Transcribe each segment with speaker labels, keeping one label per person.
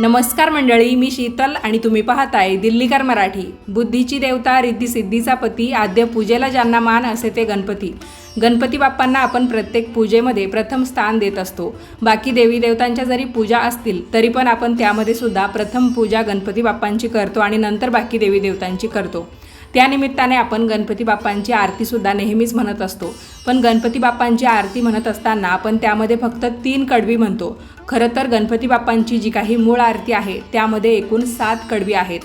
Speaker 1: नमस्कार मंडळी मी शीतल आणि तुम्ही पाहताय दिल्लीकर मराठी. बुद्धीची देवता रिद्धी सिद्धीचा पती आद्य पूजेला ज्यांना मान असे ते गणपती. गणपती बाप्पांना आपण प्रत्येक पूजेमध्ये प्रथम स्थान देत असतो. बाकी देवी देवतांच्या जरी पूजा असतील तरी पण आपण त्यामध्ये सुद्धा प्रथम पूजा गणपती बाप्पांची करतो आणि नंतर बाकी देवी देवतांची करतो. त्यानिमित्ताने आपण गणपती बाप्पांची आरतीसुद्धा नेहमीच म्हणत असतो. पण गणपती बाप्पांची आरती म्हणत असताना आपण त्यामध्ये फक्त तीन कडवी म्हणतो. खरं तर गणपती बाप्पांची जी काही मूळ आरती आहे त्यामध्ये एकूण सात कडवी आहेत.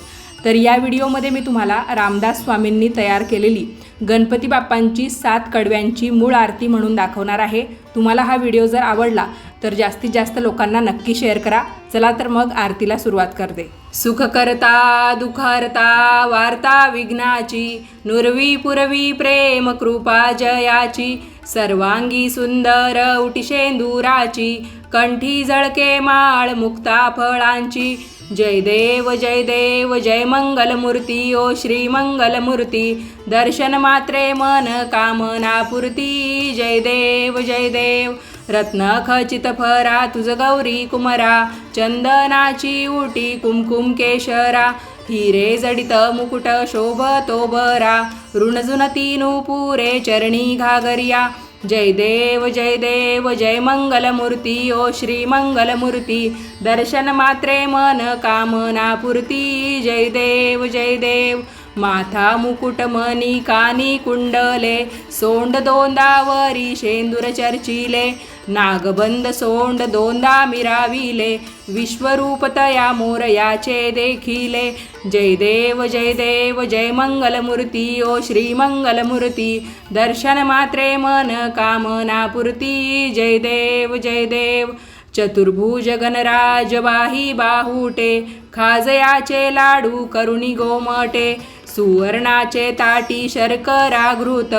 Speaker 1: तर या व्हिडिओमध्ये मी तुम्हाला रामदास स्वामींनी तयार केलेली गणपती बाप्पांची सात कडव्यांची मूळ आरती म्हणून दाखवणार आहे. तुम्हाला हा व्हिडिओ जर आवडला तर जास्तीत जास्त लोकांना नक्की शेअर करा. चला तर मग आरतीला सुरुवात करते. सुख करता दुःखहर्ता वार्ता विघ्नाची नुरवी पुरवी प्रेम कृपा जयाची सर्वांगी सुंदर उटिशेंदुराची कंठी जळके माळ मुक्ता फळांची जय देव जय देव जय मंगलमूर्ती ओ श्री मंगलमूर्ती दर्शन मात्रे मन कामना पुरती जय देव जय देव रत्न खचित फरा तुझ गौरी कुमरा चंदनाची उटी कुमकुम केशरा हिरे जडित मुकुट शोभतो बरा ऋणजुनती पुरे चरणी घागरिया जय देव जय देव जय मंगलमूर्ती ओ श्री मंगलमूर्ती दर्शन मात्रे मन कामना पुरती जय देव जय देव माथा मुकुट मणी कानी कुंडले सोंड दोंदावरी शेंदूर चर्चिले नागबंद सोंड दोंदा मिराविले विश्वरूपतया मोरयाचे देखिले. जय देव जय देव जय मंगलमूर्ती ओ श्रीमंगलमूर्ती दर्शन मात्रे मन कामना पुरती. जय देव जय देव चतुर्भुज गणराज बाही बाहुटे खाजयाचे लाडू करुणी गोमटे सुवर्णाचे ताटी शर्करा घृत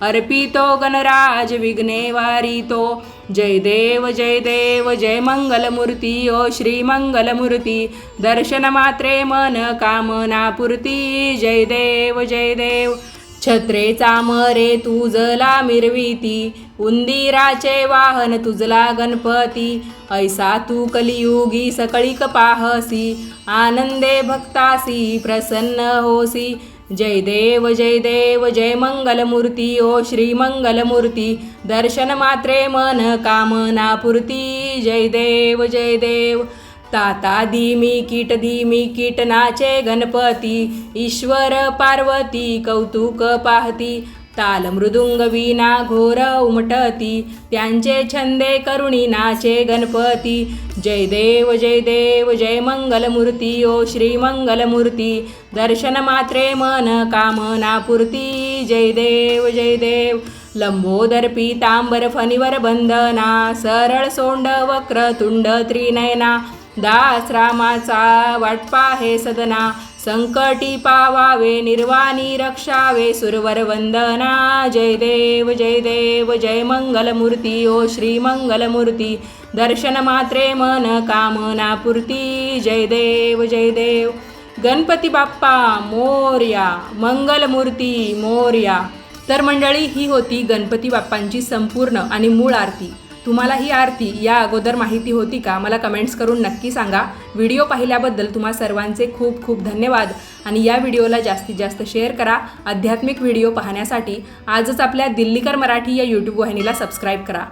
Speaker 1: अर्पितो गणराज विघ्ने वारितो. जय देव जय देव जय मंगलमूर्ती ओ श्री मंगलमूर्ती. दर्शन मात्रे मन कामना पुरती जय देव जय देव. छत्रे चामरे तुझला मिरविती उंदिराचे वाहन तुझला गणपती. ऐसा तू कलियुगी सकळीक पाहसी आनंदे भक्तासी प्रसन्न होसी. जय देव जय देव जय मंगलमूर्ती ओ श्री मंगलमूर्ती. दर्शन मात्रे मन कामना पुरती जय देव जय देव. ताता धीमी कीट धीमी कीटनाचे गणपती ईश्वर पार्वती कौतुक पाहती. ताल मृदुंग वीणा घोर उमटती. त्यांचे छंदे करुणी नाचे गणपती. जय देव जय देव जय मंगलमूर्ती ओ श्री मंगलमूर्ती. दर्शन मात्रे मन कामना पुरती. जय देव जय देव. लंबोदर पीतांबर फणीवर बंदना. सरळ सोंड वक्र तुंड त्रिनयना. दास रामाचा वाटपा हे सदना. संकटी पावावे निर्वाणी रक्षावे. सुरवर वंदना. जय देव जय देव जय मंगलमूर्ती. ओ श्री मंगलमूर्ती. दर्शन मात्रे मन कामना पुरती. जय देव जय देव. गणपती बाप्पा मोर्या. मंगलमूर्ती मोर्या. तर मंडळी ही होती गणपती बाप्पांची संपूर्ण आणि मूळ आरती. तुम्हाला ही आरती या अगोदर माहिती होती का? मला कमेंट्स करून नक्की सांगा. व्हिडिओ पाहिल्याबद्दल तुम्हा सर्वांचे खूप खूप धन्यवाद. आणि या व्हिडिओला जास्तीत जास्त शेअर करा. आध्यात्मिक व्हिडिओ पाहण्यासाठी आजच आपल्या दिल्लीकर मराठी या यूट्यूब वाहिनीला सबस्क्राईब करा.